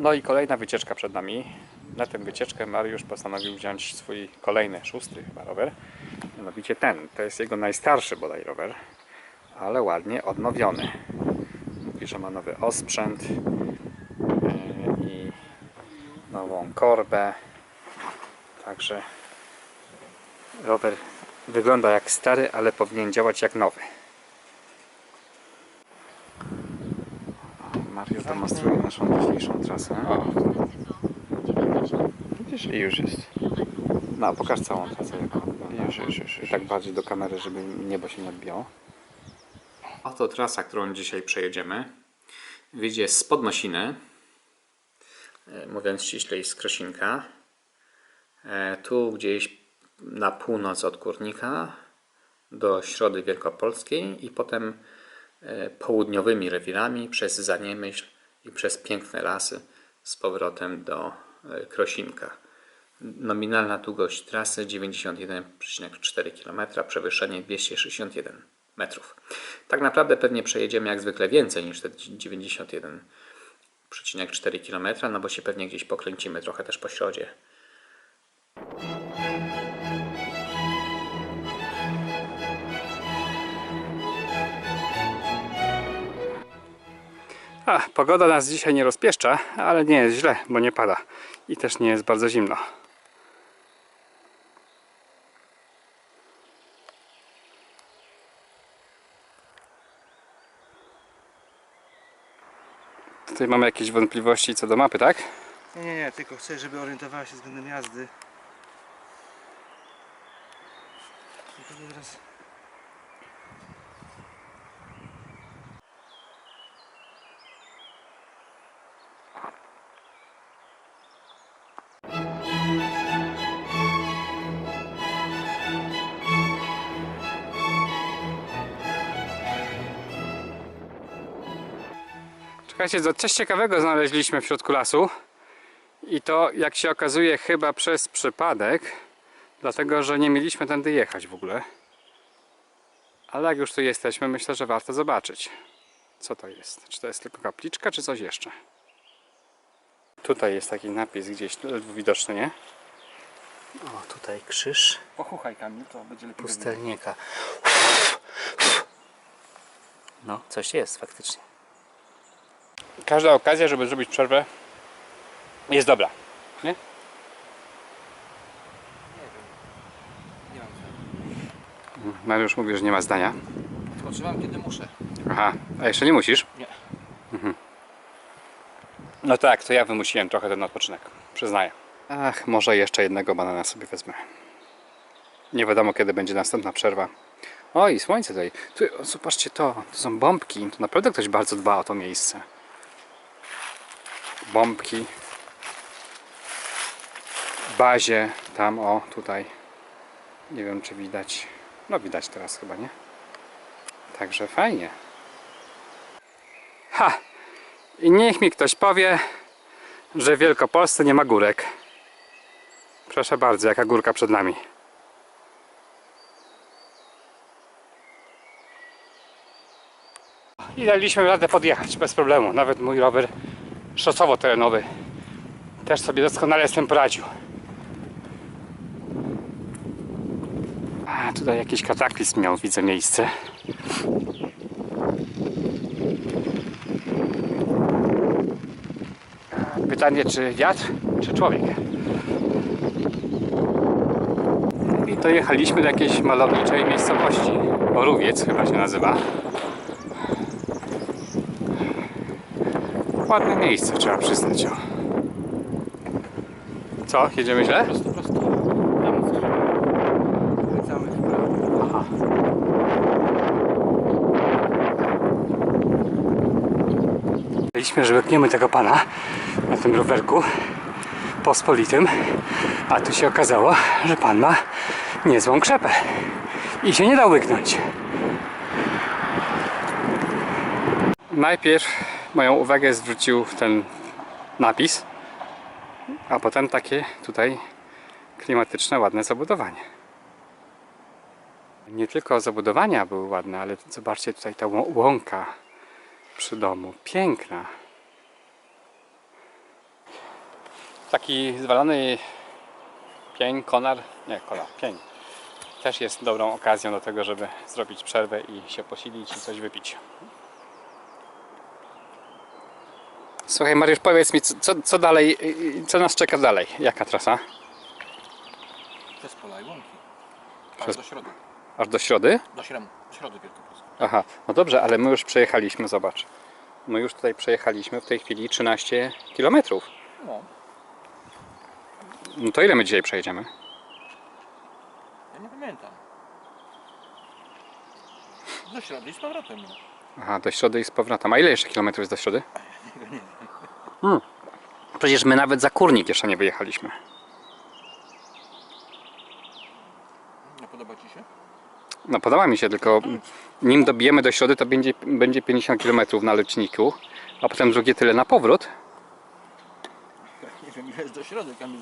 No i kolejna wycieczka przed nami. Na tę wycieczkę Mariusz postanowił wziąć swój kolejny, szósty chyba rower. Mianowicie ten. To jest jego najstarszy bodaj rower, ale ładnie odnowiony. Mówi, że ma nowy osprzęt yy, i nową korbę. Także rower wygląda jak stary, ale powinien działać jak nowy. Mariusz demonstruje naszą dzisiejszą trasę. O. Widzisz, i już jest. No, pokaż całą trasę wygląda. Już, już, już, już. Tak bardziej do kamery, żeby niebo się nie odbiło. Oto trasa, którą dzisiaj przejedziemy. Wyjdzie z Podnosiny, e, mówiąc ściślej z Krosinka. E, Tu gdzieś na północ od Kurnika do Środy Wielkopolskiej i potem południowymi rewirami przez Zaniemyśl i przez piękne lasy z powrotem do e, Krosinka. Nominalna długość trasy 91,4 km, przewyższenie 261 metrów. Tak naprawdę pewnie przejedziemy jak zwykle więcej niż te 91,4 km, no bo się pewnie gdzieś pokręcimy trochę też po środzie. A, pogoda nas dzisiaj nie rozpieszcza, ale nie jest źle, bo nie pada i też nie jest bardzo zimno. Tutaj mamy jakieś wątpliwości co do mapy, tak? Nie, nie, nie, tylko chcę, żeby orientowała się względem jazdy. Tylko teraz... Czekajcie, co- coś ciekawego znaleźliśmy w środku lasu. I to, jak się okazuje, chyba przez przypadek, dlatego że nie mieliśmy tędy jechać w ogóle. Ale jak już tu jesteśmy, myślę, że warto zobaczyć, co to jest. Czy to jest tylko kapliczka, czy coś jeszcze. Tutaj jest taki napis gdzieś widoczny, nie? O, tutaj krzyż Pochuchaj Kamil, to będzie lepiej pustelnika. No, coś jest faktycznie. Każda okazja, żeby zrobić przerwę jest dobra. Nie? Nie mam Mariusz mówi, że nie ma zdania. Odpoczywam kiedy muszę. Aha, a jeszcze nie musisz? Nie. Mhm. No tak, to ja wymusiłem trochę ten odpoczynek, przyznaję. Ach, może jeszcze jednego banana sobie wezmę. Nie wiadomo kiedy będzie następna przerwa. O i słońce tutaj. Tu, zobaczcie to, to są bombki. To naprawdę ktoś bardzo dba o to miejsce. Bombki. Bazie, tam o, tutaj. Nie wiem czy widać. No widać teraz chyba, nie? Także fajnie. Ha! I niech mi ktoś powie, że w Wielkopolsce nie ma górek. Proszę bardzo, jaka górka przed nami. I daliśmy radę podjechać bez problemu. Nawet mój rower szosowo-terenowy też sobie doskonale z tym poradził. A tutaj jakiś kataklizm miał, widzę miejsce. Pytanie, czy wiatr, czy człowiek? I dojechaliśmy do jakiejś malowniczej miejscowości. Borówiec chyba się nazywa. Ładne miejsce, trzeba przyznać. O. Co, jedziemy źle? Prosto, prosto. Wracamy w prawo. Aha. Myśleliśmy, że łykniemy tego pana na tym rowerku pospolitym, a tu się okazało, że pan ma niezłą krzepę i się nie dał łyknąć. Najpierw moją uwagę zwrócił ten napis, a potem takie tutaj klimatyczne, ładne zabudowanie. Nie tylko zabudowania były ładne, ale zobaczcie tutaj ta łą- łąka przy domu. Piękna. Taki zwalony pień, konar, nie konar, pień. Też jest dobrą okazją do tego, żeby zrobić przerwę i się posilić i coś wypić. Słuchaj Mariusz, powiedz mi, co, co, dalej, y, co nas czeka dalej? Jaka trasa? Przez pola i łąki. Aż Przez- do środy. Aż do środy? Do środy, do środy wielkopolskiej. Aha, no dobrze, ale my już przejechaliśmy, zobacz. My już tutaj przejechaliśmy w tej chwili 13 km. No, No to ile my dzisiaj przejedziemy? ja nie pamiętam. Do środy i z powrotem. No. Aha, do środy i z powrotem. A ile jeszcze kilometrów jest do środy? Hmm. Przecież my nawet za kurnik jeszcze nie wyjechaliśmy. Nie podoba Ci się? No podoba mi się, tylko nim dobijemy do środy, to będzie, będzie 50 km na leczniku, a potem drugie tyle na powrót. Nie wiem ile jest do środy, Kamil.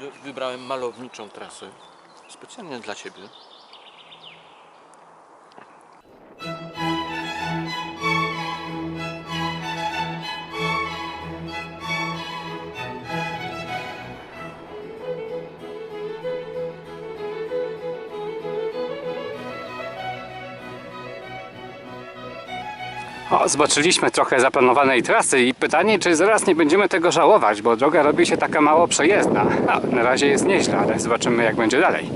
Wy, wybrałem malowniczą trasę. Specjalnie dla Ciebie. O, trochę zaplanowanej trasy i pytanie, czy zaraz nie będziemy tego żałować, bo droga robi się taka mało przejezdna. A, na razie jest nieźle, ale zobaczymy jak będzie dalej.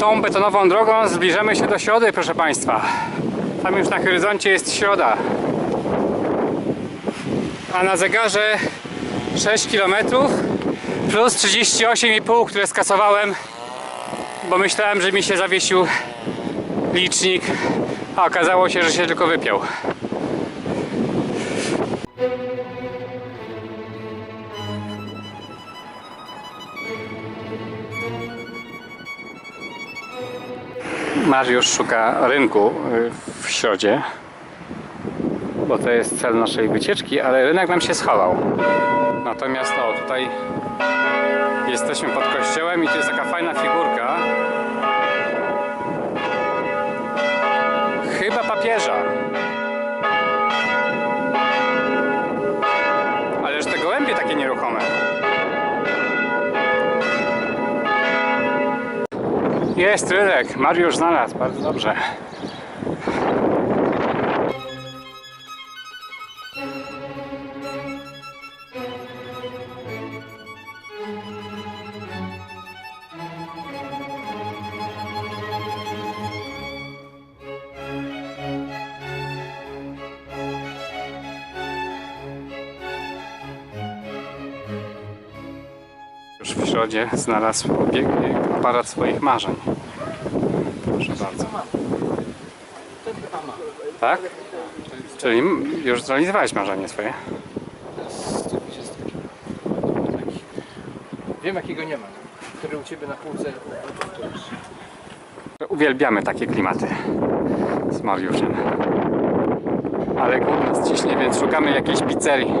Tą betonową drogą zbliżamy się do środy, proszę Państwa. Tam już na horyzoncie jest środa. A na zegarze 6 km plus 38,5, które skasowałem, bo myślałem, że mi się zawiesił licznik, a okazało się, że się tylko wypiął. Mariusz szuka rynku y, w środzie, bo to jest cel naszej wycieczki, ale rynek nam się schował. Natomiast o, tutaj jesteśmy pod kościołem i tu jest taka fajna figurka. Jest rynek, Mariusz znalazł, bardzo dobrze. Środzie znalazł obieg- aparat swoich marzeń. Proszę bardzo. Tak? Czyli już zrealizowałeś marzenie swoje? Wiem jakiego nie ma. Który u Ciebie na półce. Uwielbiamy takie klimaty z Mariuszem. Ale głód nas ciśnie, więc szukamy jakiejś pizzerii.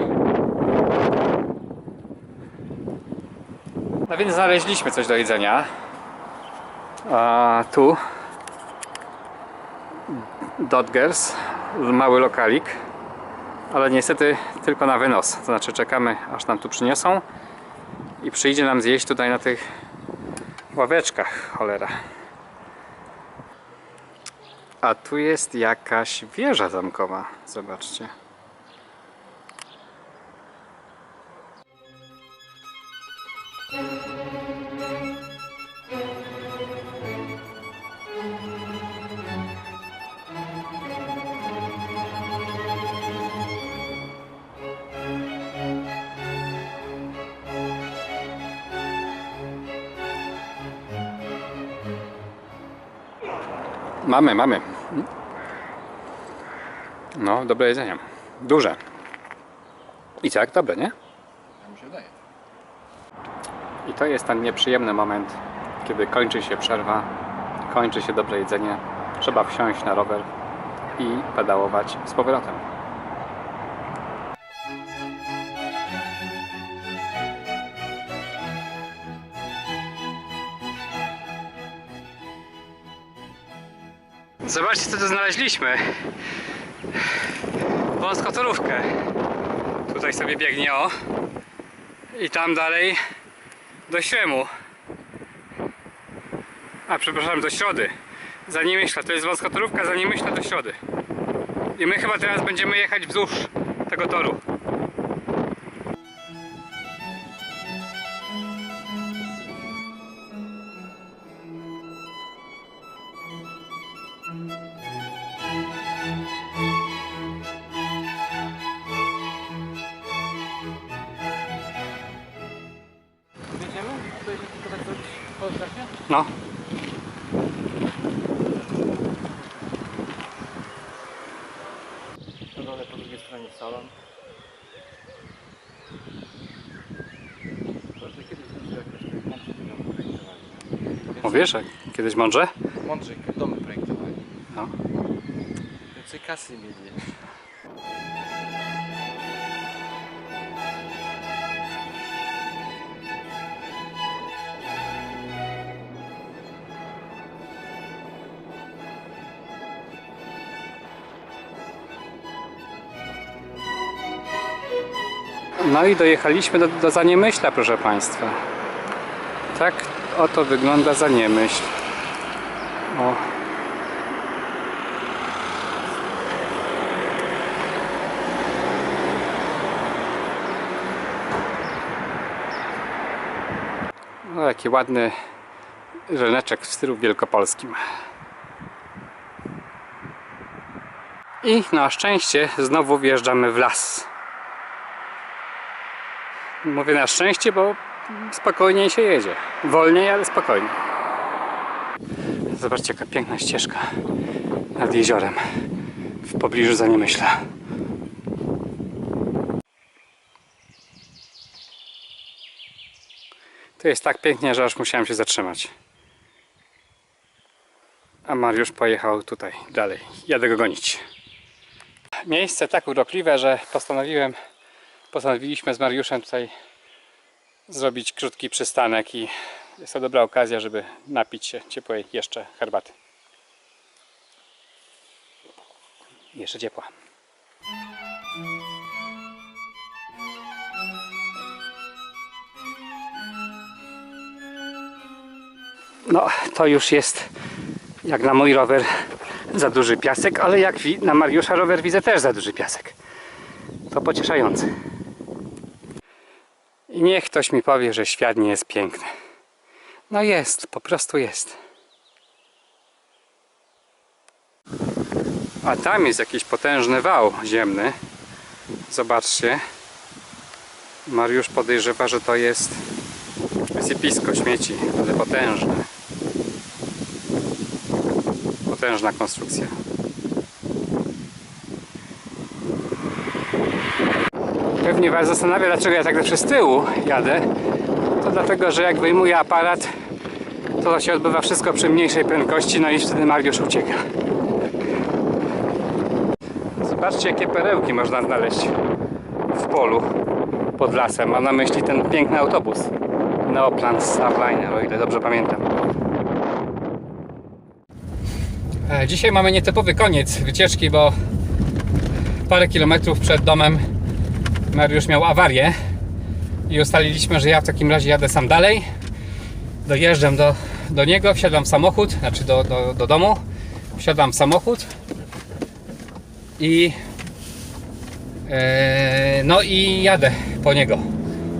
No więc znaleźliśmy coś do jedzenia. A tu Dodgers, mały lokalik, ale niestety tylko na wynos. To znaczy czekamy aż nam tu przyniosą i przyjdzie nam zjeść tutaj na tych ławeczkach, cholera. A tu jest jakaś wieża zamkowa. Zobaczcie. Mamy, mamy. No, dobre jedzenie. Duże. I tak, dobre, nie? Ja mi się wydaje. I to jest ten nieprzyjemny moment, kiedy kończy się przerwa, kończy się dobre jedzenie, trzeba wsiąść na rower i pedałować z powrotem. Zobaczcie co tu znaleźliśmy. Wąskotorówkę. Tutaj sobie biegnie o. I tam dalej do Śremu. A przepraszam, do Środy. Za Niemyśla, to jest wąskotorówka za Niemyśla do Środy. I my chyba teraz będziemy jechać wzdłuż tego toru. No. Na dole po drugiej stronie salon. Mądrze projektowali. Mówisz, że kiedyś mądrze? Mądrzej domy projektowali. No. Więcej kasy mieli. No i dojechaliśmy do, do Zaniemyśla, proszę Państwa. Tak oto wygląda Zaniemyśl. O. No, jaki ładny żelneczek w stylu wielkopolskim. I na szczęście znowu wjeżdżamy w las. Mówię na szczęście, bo spokojniej się jedzie. Wolniej, ale spokojniej. Zobaczcie, jaka piękna ścieżka nad jeziorem. W pobliżu Zaniemyśla. To jest tak pięknie, że aż musiałem się zatrzymać. A Mariusz pojechał tutaj dalej. Jadę go gonić. Miejsce tak urokliwe, że postanowiłem postanowiliśmy z Mariuszem tutaj zrobić krótki przystanek i jest to dobra okazja, żeby napić się ciepłej jeszcze herbaty. Jeszcze ciepła. No, to już jest jak na mój rower za duży piasek, ale jak na Mariusza rower widzę też za duży piasek. To pocieszające. I niech ktoś mi powie, że świat nie jest piękny. No jest, po prostu jest. A tam jest jakiś potężny wał ziemny. Zobaczcie. Mariusz podejrzewa, że to jest wysypisko śmieci, ale potężne. Potężna konstrukcja. Pewnie Was zastanawia, dlaczego ja tak zawsze z tyłu jadę. To dlatego, że jak wyjmuję aparat, to się odbywa wszystko przy mniejszej prędkości, no i wtedy Mariusz ucieka. Zobaczcie, jakie perełki można znaleźć w polu pod lasem. Mam na myśli ten piękny autobus. Neoplan Starliner, o ile dobrze pamiętam. E, Dzisiaj mamy nietypowy koniec wycieczki, bo parę kilometrów przed domem Mariusz miał awarię i ustaliliśmy, że ja w takim razie jadę sam dalej. Dojeżdżam do, do niego, wsiadam w samochód, znaczy do, do, do domu, wsiadam w samochód i e, no i jadę po niego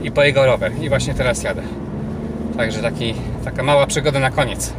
i po jego rower i właśnie teraz jadę. Także taki, taka mała przygoda na koniec.